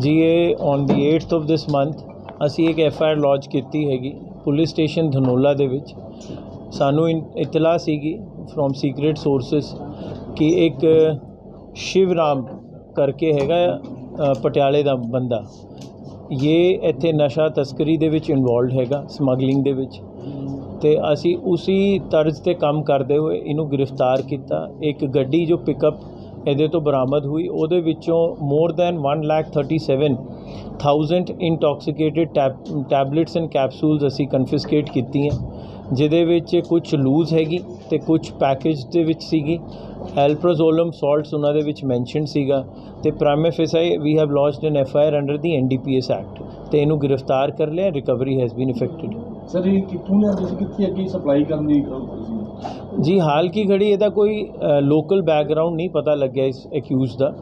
ਜੀ, ਇਹ on the 8th of this month ਅਸੀਂ ਇੱਕ ਐਫ ਆਈ ਆਰ ਲੌਂਚ ਕੀਤੀ ਹੈਗੀ ਪੁਲਿਸ ਸਟੇਸ਼ਨ ਧਨੋਲਾ ਦੇ ਵਿੱਚ। ਸਾਨੂੰ ਇਨ- ਇਤਲਾ ਸੀਗੀ ਫਰੋਮ ਸੀਕ੍ਰੀਟ ਸੋਰਸਸ ਕਿ ਇੱਕ ਸ਼ਿਵਰਾਮ ਕਰਕੇ ਹੈਗਾ ਪਟਿਆਲੇ ਦਾ ਬੰਦਾ। ਇਹ ਇੱਥੇ ਨਸ਼ਾ ਤਸਕਰੀ ਦੇ ਵਿੱਚ ਇਨਵੋਲਡ ਹੈਗਾ ਸਮਗਲਿੰਗ ਦੇ ਵਿੱਚ। ਤੇ ਅਸੀਂ ਉਸੇ ਤਰਜ਼ ਤੇ ਕੰਮ ਕਰਦੇ ਹੋਏ ਇਹਨੂੰ ਗ੍ਰਿਫਤਾਰ ਕੀਤਾ। ਇੱਕ ਗੱਡੀ ਜੋ ਪਿਕਅਪ ਇਹਦੇ ਤੋਂ ਬਰਾਮਦ ਹੋਈ। ਉਹਦੇ ਵਿੱਚੋਂ more than 137000 intoxicated tablets and capsules ਅਸੀਂ ਕਨਫਿਸਕੇਟ ਕੀਤੀਆਂ, ਜਿਹਦੇ ਵਿੱਚ ਕੁਝ ਲੂਜ਼ ਹੈਗੀ ਤੇ ਕੁਝ ਪੈਕੇਜ ਦੇ ਵਿੱਚ ਸੀਗੀ। ਐਲਪ੍ਰੋਜ਼ੋਲਮ ਸਾਲਟਸ ਉਹਨਾਂ ਦੇ ਵਿੱਚ ਮੈਂਸ਼ਨ ਸੀਗਾ ਤੇ prima facie we have launched an F I R under the NDPS act ਤੇ ਇਹਨੂੰ ਗ੍ਰਿਫਤਾਰ ਕਰ ਲਿਆ recovery has been effected sir, ਇਹ ਕਿੱਥੋਂ ਲਿਆਂਦੇ ਸੀ? ਕਿੱਥੇ ਅੱਗੇ ਸਪਲਾਈ ਕਰਨ ਦੀ ਜੀ, ਹਾਲ ਕੀ ਘੜੀ ਇਹਦਾ ਕੋਈ ਲੋਕਲ ਬੈਕਗ੍ਰਾਉਂਡ ਨਹੀਂ ਪਤਾ ਲੱਗਿਆ ਇਸ ਅਕਿਊਜ਼ ਦਾ।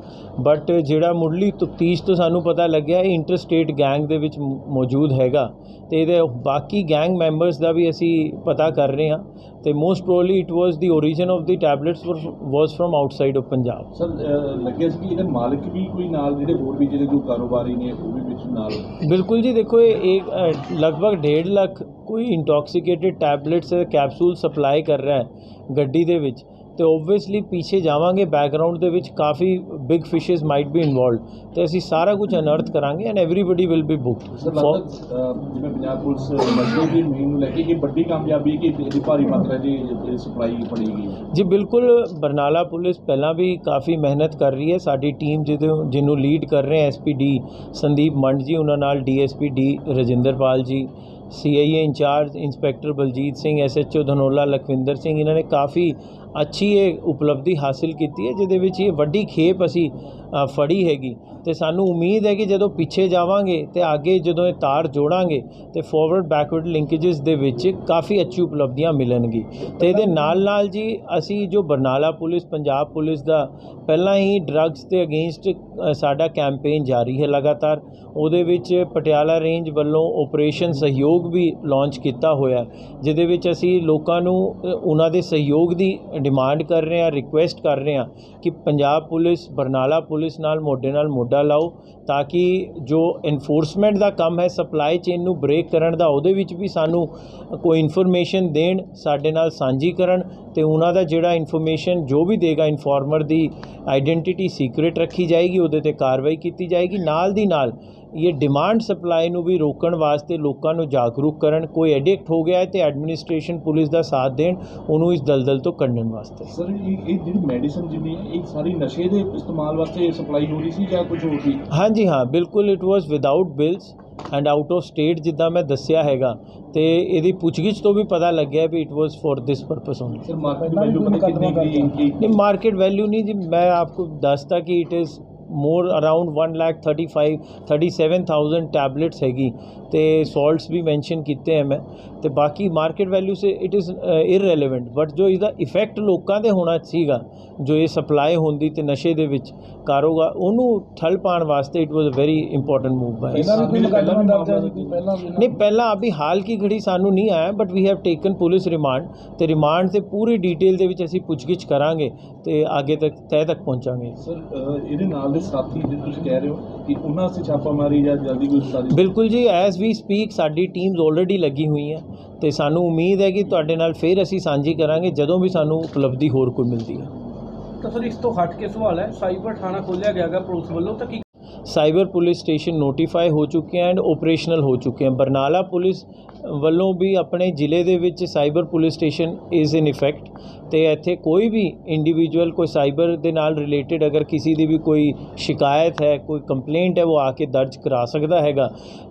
ਬਟ ਜਿਹੜਾ ਮੁੱਢਲੀ ਤਫਤੀਸ਼ ਤੋਂ ਸਾਨੂੰ ਪਤਾ ਲੱਗਿਆ, ਇਹ ਇੰਟਰਸਟੇਟ ਗੈਂਗ ਦੇ ਵਿੱਚ ਮੌਜੂਦ ਹੈਗਾ। ਤੇ ਇਹਦੇ ਬਾਕੀ ਗੈਂਗ ਮੈਂਬਰਸ ਦਾ ਵੀ ਅਸੀਂ ਪਤਾ ਕਰ ਰਹੇ ਹਾਂ। ਤੇ most probably it was the origin of the tablets was from outside of Punjab sir uh, ਲੱਗਿਆ ਸੀ ਕਿ ਇਹਦੇ ਮਾਲਕ ਵੀ ਕੋਈ ਨਾਲ ਜਿਹੜੇ ਹੋਰ ਵੀ ਜਿਹੜੇ ਕੋਈ ਕਾਰੋਬਾਰੀ ਨੇ ਉਹ ਵੀ ਵਿੱਚ ਨਾਲ? ਬਿਲਕੁਲ ਜੀ ਦੇਖੋ ਇਹ ਇੱਕ ਲਗਭਗ 1.5 ਲੱਖ ਕੋਈ ਇੰਟੌਕਸੀਕੇਟਿਡ ਟੈਬਲੇਟਸ ਕੈਪਸੂਲ ਸਪਲਾਈ ਕਰ ਰਿਹਾ ਹੈ ਗੱਡੀ ਦੇ ਵਿੱਚ। ਤੇ ਓਬਵੀਅਸਲੀ ਪਿੱਛੇ ਜਾਵਾਂਗੇ ਬੈਕਗ੍ਰਾਉਂਡ ਦੇ ਵਿੱਚ ਕਾਫੀ big fishes might be involved ਤੇ ਅਸੀਂ ਸਾਰਾ ਕੁਝ ਅਨਰਥ ਕਰਾਂਗੇ and everybody will be booked ਜਿਵੇਂ ਪੰਜਾਬ ਪੁਲਿਸ ਦੀ ਮੁਹਿੰਮ ਨੂੰ ਲੈ ਕੇ ਕਿ ਵੱਡੀ ਕਾਮਯਾਬੀ ਕਿ ਇਹਦੀ ਭਾਰੀ ਮਾਤਰਾ ਦੀ ਸਪਲਾਈ ਹੈ? ਜੀ ਬਿਲਕੁਲ ਬਰਨਾਲਾ ਪੁਲਿਸ ਪਹਿਲਾਂ ਵੀ ਕਾਫੀ ਮਿਹਨਤ ਕਰ ਰਹੀ ਹੈ। ਸਾਡੀ ਟੀਮ ਜਿਹਦੇ ਜਿਹਨੂੰ ਲੀਡ ਕਰ ਰਹੇ ਐਸਪੀਡੀ ਸੰਦੀਪ ਮੰਡ ਜੀ ਉਹਨਾਂ ਨਾਲ DSP D Rajinderpal ji CIA incharge inspector Baljit Singh SHO Dhanaula Lakhwinder Singh ਇਹਨਾਂ ਨੇ ਕਾਫੀ ਅੱਛੀ ਇਹ ਉਪਲਬਧੀ ਹਾਸਿਲ ਕੀਤੀ ਹੈ ਜਿਹਦੇ ਵਿੱਚ ਇਹ ਵੱਡੀ ਖੇਪ ਅਸੀਂ ਫੜੀ ਹੈਗੀ। ਤੇ ਸਾਨੂੰ ਉਮੀਦ ਹੈ ਕਿ ਜਦੋਂ ਪਿੱਛੇ ਜਾਵਾਂਗੇ ਤੇ ਅੱਗੇ ਜਦੋਂ ਇਹ ਤਾਰ ਜੋੜਾਂਗੇ ਤੇ ਫਾਰਵਰਡ ਬੈਕਵਰਡ ਲਿੰਕੇजेस ਦੇ ਵਿੱਚ ਕਾਫੀ ਅੱਛੀ ਉਪਲਬਧੀਆਂ ਮਿਲਣਗੀ। ਤੇ ਇਹਦੇ ਨਾਲ ਨਾਲ ਜੀ ਅਸੀਂ ਜੋ ਬਰਨਾਲਾ ਪੁਲਿਸ, ਪੰਜਾਬ ਪੁਲਿਸ ਦਾ ਪਹਿਲਾਂ ਹੀ ਡਰੱਗਸ ਦੇ ਅਗੇਂਸਟ ਸਾਡਾ ਕੈਂਪੇਨ ਜਾਰੀ ਹੈ ਲਗਾਤਾਰ। ਉਹਦੇ ਵਿੱਚ ਪਟਿਆਲਾ ਰੇਂਜ ਵੱਲੋਂ ਆਪਰੇਸ਼ਨ ਸਹਿਯੋਗ ਵੀ ਲਾਂਚ ਕੀਤਾ ਹੋਇਆ। ਜਿਹਦੇ ਵਿੱਚ ਅਸੀਂ ਲੋਕਾਂ ਨੂੰ ਉਹਨਾਂ ਦੇ ਸਹਿਯੋਗ ਦੀ ਡਿਮਾਂਡ ਕਰ ਰਹੇ ਹਾਂ ਰਿਕੁਐਸਟ ਕਰ ਰਹੇ ਹਾਂ ਕਿ ਪੰਜਾਬ ਪੁਲਿਸ, ਬਰਨਾਲਾ ਪੁਲਿਸ ਨਾਲ, ਮੋਢੇ ਨਾਲ ਮੋਢਾ ਲਾਓ ਤਾਂ ਕਿ ਜੋ ਇਨਫੋਰਸਮੈਂਟ ਦਾ ਕੰਮ ਹੈ ਸਪਲਾਈ ਚੇਨ ਨੂੰ ਬ੍ਰੇਕ ਕਰਨ ਦਾ, ਉਹਦੇ ਵਿੱਚ ਵੀ ਸਾਨੂੰ ਕੋਈ ਇਨਫੋਰਮੇਸ਼ਨ ਦੇਣ, ਸਾਡੇ ਨਾਲ ਸਾਂਝੀ ਕਰਨ ਤੇ ਉਹਨਾਂ ਦਾ ਜਿਹੜਾ ਇਨਫੋਰਮੇਸ਼ਨ ਜੋ ਵੀ ਦੇਗਾ ਇਨਫਾਰਮਰ ਦੀ ਆਈਡੈਂਟੀਟੀ ਸੀਕ੍ਰੀਟ ਰੱਖੀ ਜਾਏਗੀ, ਉਹਦੇ ਤੇ ਕਾਰਵਾਈ ਕੀਤੀ ਜਾਏਗੀ। ਨਾਲ ਦੀ ਨਾਲ ਇਹ ਡਿਮਾਂਡ ਸਪਲਾਈ ਨੂੰ ਵੀ ਰੋਕਣ ਵਾਸਤੇ ਲੋਕਾਂ ਨੂੰ ਜਾਗਰੂਕ ਕਰਨ ਕੋਈ ਐਡਿਕਟ ਹੋ ਗਿਆ ਹੈ ਤੇ ਐਡਮਿਨਿਸਟ੍ਰੇਸ਼ਨ ਪੁਲਿਸ ਦਾ ਸਾਥ ਦੇਣ ਉਹਨੂੰ ਇਸ ਦਲਦਲ ਤੋਂ ਕੱਢਣ ਵਾਸਤੇ। ਸਰ ਇਹ ਜਿਹੜੀ ਮੈਡੀਸਨ ਜਿਵੇਂ ਇਹ ਸਾਰੀ ਨਸ਼ੇ ਦੇ ਇਸਤੇਮਾਲ ਵਾਸਤੇ ਸਪਲਾਈ ਹੋ ਰਹੀ ਸੀ ਜਾਂ ਕੁਝ ਹੋਰ ਸੀ ਹਾਂਜੀ ਹਾਂ ਬਿਲਕੁਲ it was without bills and out of state ਜਿੱਦਾਂ ਮੈਂ ਦੱਸਿਆ ਹੈਗਾ। ਤੇ ਇਹਦੀ ਪੁੱਛਗਿੱਛ ਤੋਂ ਵੀ ਪਤਾ ਲੱਗਿਆ ਵੀ it was for this purpose only sir market value ਪਤਾ ਕਿੰਨੀ ਨਹੀਂ ਮਾਰਕੀਟ ਵੈਲਿਊ ਨਹੀਂ ਜੀ ਮੈਂ ਆਪਕੋ ਦੱਸਤਾ ਕਿ it is more around 1 lakh 35 37000 tablets ਹੈਗੀ। ਤੇ ਸਾਲਟਸ ਵੀ ਮੈਂਸ਼ਨ ਕੀਤੇ ਹੈ ਮੈਂ। ਤੇ ਬਾਕੀ ਮਾਰਕੀਟ ਵੈਲਿਊ ਸੇ ਇਟ ਇਜ਼ ਇਰਰੈਲੇਵੈਂਟ ਬਟ ਜੋ ਇਹਦਾ ਇਫੈਕਟ ਲੋਕਾਂ ਤੇ ਹੋਣਾ ਸੀਗਾ ਜੋ ਇਹ ਸਪਲਾਈ ਹੁੰਦੀ ਤੇ ਨਸ਼ੇ ਦੇ ਵਿੱਚ ਕਾਰੋਬਾਰ ਉਹਨੂੰ ਠੱਲ ਪਾਉਣ ਵਾਸਤੇ it was a very important move by ਨਹੀਂ ਪਹਿਲਾਂ ਅਭੀ ਹਾਲ ਕੀ ਘੜੀ ਸਾਨੂੰ ਨਹੀਂ ਆਇਆ but we have taken police remand ਤੇ ਰਿਮਾਂਡ ਤੇ ਪੂਰੀ ਡਿਟੇਲ ਦੇ ਵਿੱਚ ਅਸੀਂ ਪੁੱਛਗਿੱਛ ਕਰਾਂਗੇ ਤੇ ਅੱਗੇ ਤੱਕ ਤਹਿ ਤੱਕ ਪਹੁੰਚਾਂਗੇ। ਸਰ ਇਹਦੇ ਨਾਲ ਦੇ ਸਾਥੀ ਜਿਹੜੇ ਤੁਸੀਂ ਕਹਿ ਰਹੇ ਹੋ ਕਿ ਉਹਨਾਂ ਸੇ ਛਾਪਾ ਮਾਰੀ ਜਾਂ ਜਲਦੀ ਕੋਈ ਸਾਰੀ ਬਿਲਕੁਲ ਜੀ ਐਜ਼ ਵੀ ਸਪੀਕ ਸਾਡੀ ਟੀਮਸ ਆਲਰੇਡੀ ਲੱਗੀ ਹੋਈ ਹੈ ਤੇ ਸਾਨੂੰ ਉਮੀਦ ਹੈ ਕਿ ਤੁਹਾਡੇ ਨਾਲ ਫਿਰ ਅਸੀਂ ਸਾਂਝੀ ਕਰਾਂਗੇ ਜਦੋਂ ਵੀ ਸਾਨੂੰ ਉਪਲਬਧੀ ਹੋਰ ਕੋਈ ਮਿਲਦੀ ਹੈ। ਤਾਂ ਸਰ ਇਸ ਤੋਂ ਹਟ ਕੇ ਸਵਾਲ ਹੈ ਸਾਈਬਰ ਥਾਣਾ ਖੋਲ੍ਹਿਆ ਗਿਆ ਗਾ ਪੁਲਿਸ ਵੱਲੋਂ ਤਾਂ ਕੀ ਸਾਈਬਰ ਪੁਲਿਸ ਸਟੇਸ਼ਨ ਨੋਟੀਫਾਈ ਹੋ ਚੁੱਕੇ ਐਂਡ ਆਪਰੇਸ਼ਨਲ ਹੋ ਚੁੱਕੇ ਹਨ ਬਰਨਾਲਾ ਪੁਲਿਸ ਵੱਲੋਂ ਵੀ ਆਪਣੇ ਜ਼ਿਲ੍ਹੇ ਦੇ ਵਿੱਚ cyber police station is in effect ਤੇ ਇੱਥੇ ਕੋਈ ਵੀ ਇੰਡੀਵਿਜੂਅਲ ਕੋਈ ਸਾਈਬਰ ਦੇ ਨਾਲ ਰਿਲੇਟਡ ਅਗਰ ਕਿਸੇ ਦੀ ਵੀ ਕੋਈ ਸ਼ਿਕਾਇਤ ਹੈ, ਕੋਈ ਕੰਪਲੇਂਟ ਹੈ, ਉਹ ਆ ਕੇ ਦਰਜ ਕਰਾ ਸਕਦਾ ਹੈਗਾ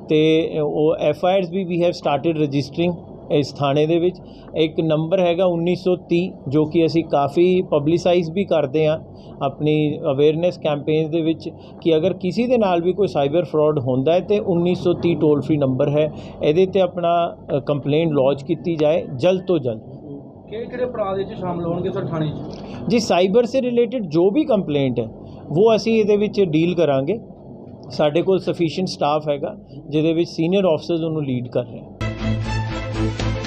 ਤੇ ਉਹ F I Rs we we have started registering ਇਸ ਥਾਣੇ ਦੇ ਵਿੱਚ। ਇੱਕ ਨੰਬਰ ਹੈਗਾ 1930 ਜੋ ਕਿ ਅਸੀਂ ਕਾਫੀ ਪਬਲਿਸਾਈਜ਼ ਵੀ ਕਰਦੇ ਹਾਂ ਆਪਣੀ ਅਵੇਅਰਨੈਸ ਕੈਂਪੇਨਸ ਦੇ ਵਿੱਚ ਕਿ ਅਗਰ ਕਿਸੇ ਦੇ ਨਾਲ ਵੀ ਕੋਈ ਸਾਈਬਰ ਫਰਾਡ ਹੁੰਦਾ ਹੈ ਤੇ 1930 ਟੋਲ ਫ੍ਰੀ ਨੰਬਰ ਹੈ। ਇਹਦੇ ਤੇ ਆਪਣਾ ਕੰਪਲੇਂਟ ਲੌਂਚ ਕੀਤੀ ਜਾਏ ਜਲਦ ਤੋਂ ਜਲਦ। ਕਿਹੜੇ ਕਿਹੜੇ ਅਪਰਾਧ ਇਹ 'ਚ ਸ਼ਾਮਲ ਹੋਣਗੇ ਸਰ ਥਾਣੇ 'ਚ? ਜੀ ਸਾਈਬਰ ਸੇ ਰਿਲੇਟਡ ਜੋ ਵੀ ਕੰਪਲੇਂਟ ਹੈ ਉਹ ਅਸੀਂ ਇਹਦੇ ਵਿੱਚ ਡੀਲ ਕਰਾਂਗੇ। ਸਾਡੇ ਕੋਲ ਸਫੀਸ਼ੀਐਂਟ ਸਟਾਫ ਹੈਗਾ ਜਿਹਦੇ ਵਿੱਚ ਸੀਨੀਅਰ ਆਫਸਰਸ ਉਹਨੂੰ ਲੀਡ ਕਰ ਰਹੇ ਹਨ। Thank you.